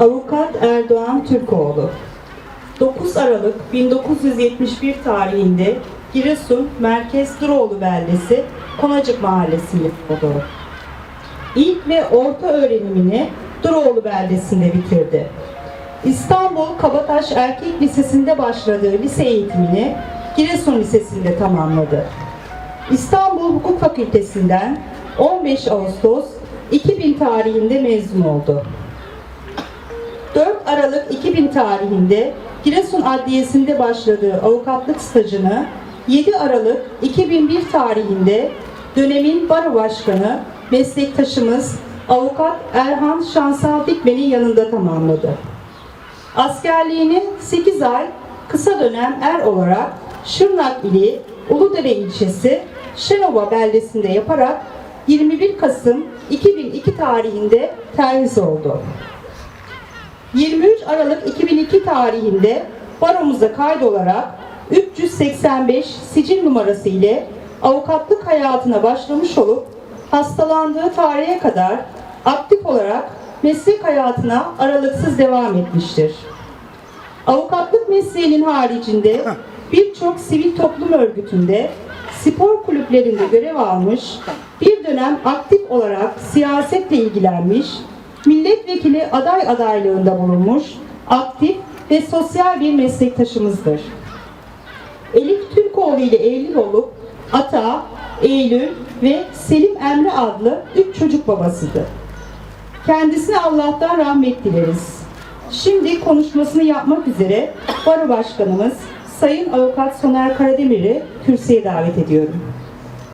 Avukat Erdoğan Türkoğlu 9 Aralık 1971 tarihinde Giresun Merkez Duroğlu Beldesi Konacık Mahallesi'nde doğdu. İlk ve orta öğrenimini Duroğlu Beldesi'nde bitirdi. İstanbul Kabataş Erkek Lisesi'nde başladığı lise eğitimini Giresun Lisesi'nde tamamladı. İstanbul Hukuk Fakültesinden 15 Ağustos 2000 tarihinde mezun oldu. 4 Aralık 2000 tarihinde Giresun Adliyesi'nde başladığı avukatlık stajını 7 Aralık 2001 tarihinde dönemin baro başkanı meslektaşımız avukat Erhan Şansal Dikmen'in yanında tamamladı. Askerliğini 8 ay kısa dönem er olarak Şırnak ili Uludere ilçesi Şenova beldesinde yaparak 21 Kasım 2002 tarihinde terhis oldu. 23 Aralık 2002 tarihinde baromuza kaydolarak 385 sicil numarası ile avukatlık hayatına başlamış olup hastalandığı tarihe kadar aktif olarak meslek hayatına aralıksız devam etmiştir. Avukatlık mesleğinin haricinde birçok sivil toplum örgütünde, spor kulüplerinde görev almış, bir dönem aktif olarak siyasetle ilgilenmiş, milletvekili aday adaylığında bulunmuş, aktif ve sosyal bir meslektaşımızdır. Elif Türkoğlu ile evli olup Ata, Eylül ve Selim Emre adlı üç çocuk babasıdır. Kendisine Allah'tan rahmet dileriz. Şimdi konuşmasını yapmak üzere Baro Başkanımız Sayın Avukat Soner Karademir'i kürsüye davet ediyorum.